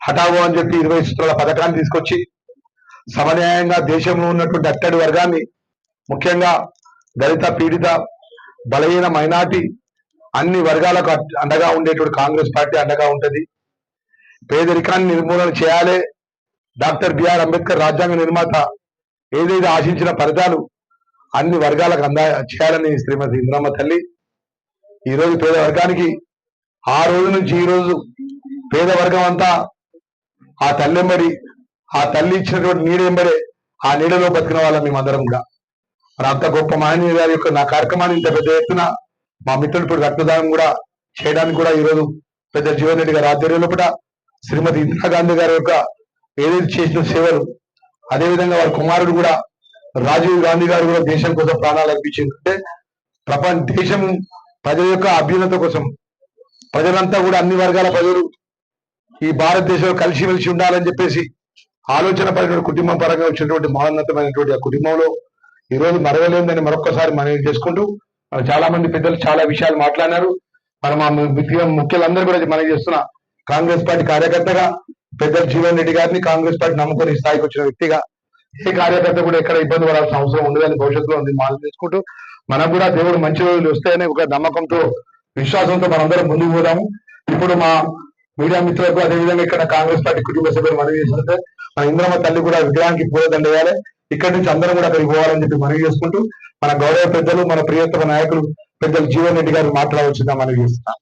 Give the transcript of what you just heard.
హఠావో అని చెప్పి ఇరవై సూత్రాల పథకాన్ని తీసుకొచ్చి సమన్యాయంగా దేశంలో ఉన్నటువంటి అట్టడి వర్గాన్ని ముఖ్యంగా దళిత పీడిత బలహీన మైనార్టీ అన్ని వర్గాలకు అండగా ఉండేటువంటి కాంగ్రెస్ పార్టీ అండగా ఉంటుంది. పేదరికాన్ని నిర్మూలన చేయాలి. డాక్టర్ బిఆర్ అంబేద్కర్ రాజ్యాంగ నిర్మాత ఏదైతే ఆశించిన ఫలితాలు అన్ని వర్గాలకు అందా చేయాలని శ్రీమతి ఇంద్రమ్మ తల్లి. ఈ రోజు పేద వర్గానికి ఆ రోజు నుంచి ఈ రోజు పేద వర్గం అంతా ఆ తల్లెంబడి ఆ తల్లి ఇచ్చినటువంటి నీడెంబడే ఆ నీడలో బతికిన వాళ్ళం మేమందరం కూడా. మరి అంత గొప్ప మహనీయ గారి యొక్క నా కార్యక్రమాన్ని ఇంత పెద్ద ఎత్తున మా మిత్రుడు ఇప్పుడు రక్తదానం కూడా చేయడానికి కూడా ఈరోజు పెద్ద జీవన్ రెడ్డి గారి ఆధ్వర్యంలో కూడా శ్రీమతి ఇందిరాగాంధీ గారి యొక్క ఏదైతే చేసిన సేవలు అదేవిధంగా వారి కుమారుడు కూడా రాజీవ్ గాంధీ గారు కూడా దేశం కోసం ప్రాణాలు అర్పించింది. అంటే ప్రపంచ దేశం ప్రజల యొక్క అభ్యున్నత కోసం ప్రజలంతా కూడా అన్ని వర్గాల ప్రజలు ఈ భారతదేశంలో కలిసిమెలిసి ఉండాలని చెప్పేసి ఆలోచన పడినటువంటి కుటుంబం పరంగా వచ్చినటువంటి మహోన్నతమైనటువంటి ఆ కుటుంబంలో ఈ రోజు మరవలేదని మరొకసారి మనం చేసుకుంటూ చాలా మంది పెద్దలు చాలా విషయాలు మాట్లాడినారు. మనం ఆ ముఖ్య ముఖ్యులందరూ కూడా మనం చేస్తున్న కాంగ్రెస్ పార్టీ కార్యకర్తగా పెద్దలు జీవన్ రెడ్డి గారిని కాంగ్రెస్ పార్టీ నమ్ముకొని స్థాయికి వచ్చిన వ్యక్తిగా ఏ కార్యకర్త కూడా ఎక్కడ ఇబ్బంది పడాల్సిన అవసరం ఉండదని భవిష్యత్తులో ఉంది మనం చేసుకుంటూ మనకు కూడా దేవుడు మంచి రోజులు వస్తాయని ఒక నమ్మకంతో విశ్వాసంతో మనందరం ముందుకు పోదాము. ఇప్పుడు మా మీడియా మిత్రులకు అదేవిధంగా ఇక్కడ కాంగ్రెస్ పార్టీ కుటుంబ సభ్యులు మనవి చేస్తుంటే మన ఇంద్రమ్మ తల్లి కూడా విగ్రహానికి పూలదండ వేయాలి. ఇక్కడి నుంచి అందరం కూడా అక్కడికి పోవాలని చెప్పి మనవి చేసుకుంటూ మన గౌరవ పెద్దలు మన ప్రియత్తమ నాయకులు పెద్దలు జీవన్ రెడ్డి గారు మాట్లాడవచ్చుగా మనవి చేస్తున్నాం.